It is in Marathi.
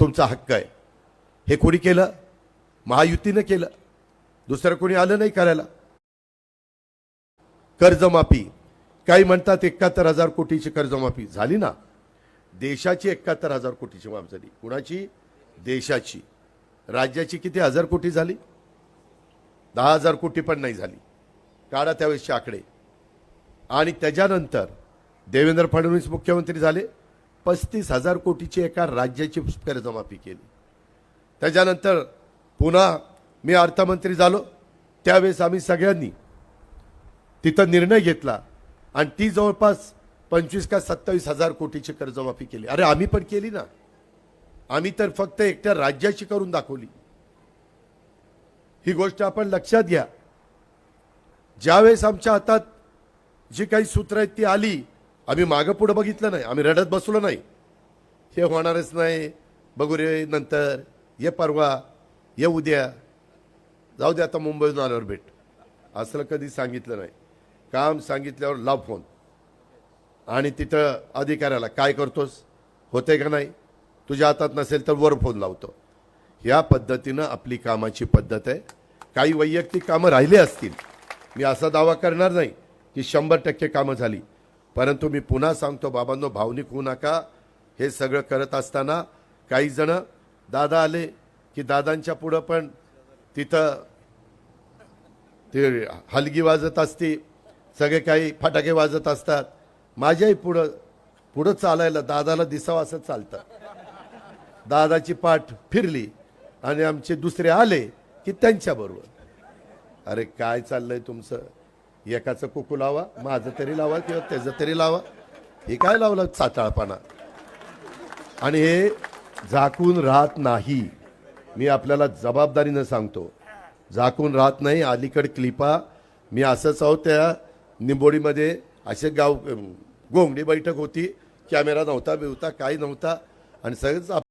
तुमचा हक्क आहे. हे कोणी केलं? महायुतीनं केलं. दुसरं कोणी आलं नाही करायला. कर्जमाफी. काही म्हणतात एकाहत्तर हजार कोटीची कर्जमाफी. झाली ना? देशाची एकाहत्तर हजार कोटीची माफ झाली. कुणाची? देशाची. राज्याची किती हजार कोटी झाली? दहा हजार कोटी पण नाही झाली. काढा त्यावेळेसचे आकडे. आणि त्याच्यानंतर देवेंद्र फडणवीस मुख्यमंत्री झाले. पस्तीस हजार कोटीची एका राज्याची कर्जमाफी केली. त्याच्यानंतर पुन्हा मी अर्थमंत्री झालो. त्यावेळेस आम्ही सगळ्यांनी तिथं निर्णय घेतला आणि ती जवळपास पंचवीस का सत्तावीस हजार कोटीची कर्जमाफी केली. अरे आम्ही पण केली ना. आम्ही तर फक्त एकट्या राज्याची करून दाखवली. ही गोष्ट आपण लक्षात घ्या. ज्यावेळेस आमच्या हातात जी काही सूत्र आहेत ती आली आम्ही मागं पुढं बघितलं नाही. आम्ही रडत बसलो नाही. हे होणारच नाही. बघू रे नंतर. ये परवा. ये उद्या. जाऊ दे आता मुंबईतून आल्यावर भेट. असलं कधी सांगितलं नाही. काम सांगितल्यावर लाव फोन आणि तिथं अधिकाऱ्याला काय करतोस? होते का नाही? तुझ्या हातात नसेल तर वर फोन लावतो. ह्या पद्धतीनं आपली कामाची पद्धत आहे. काही वैयक्तिक कामं राहिले असतील. मी असा दावा करणार नाही की शंभर टक्के कामं झाली. परंतु मी पुन्हा सांगतो बाबांनो भावनिक होऊ नका. हे सगळं करत असताना काही जण दादा आले की दादांच्या पुढं पण तिथं ते हलगी वाजत असते सगळे काही फटाके वाजत असतात. माझ्याही पुढं पुढं चालायला दादाला दिसावं असं चालतं. दादाची पाठ फिरली आणि आमचे दुसरे आले की त्यांच्याबरोबर. अरे काय चाललंय तुमचं? एकाचं कुकू लावा माझं तरी लावा किंवा त्याचं तरी लावा. हे काय लावलं? चाचाळपणा आणि हे झाकून राहत नाही. मी आपल्याला जबाबदारीनं सांगतो. झाकून राहत नाही अलीकड क्लिपा. मी असंच आहोत त्या निंबोडीमध्ये. असे गाव गोंगडी बैठक होती. कॅमेरा नव्हता बिवता काही नव्हता. आणि सगळंच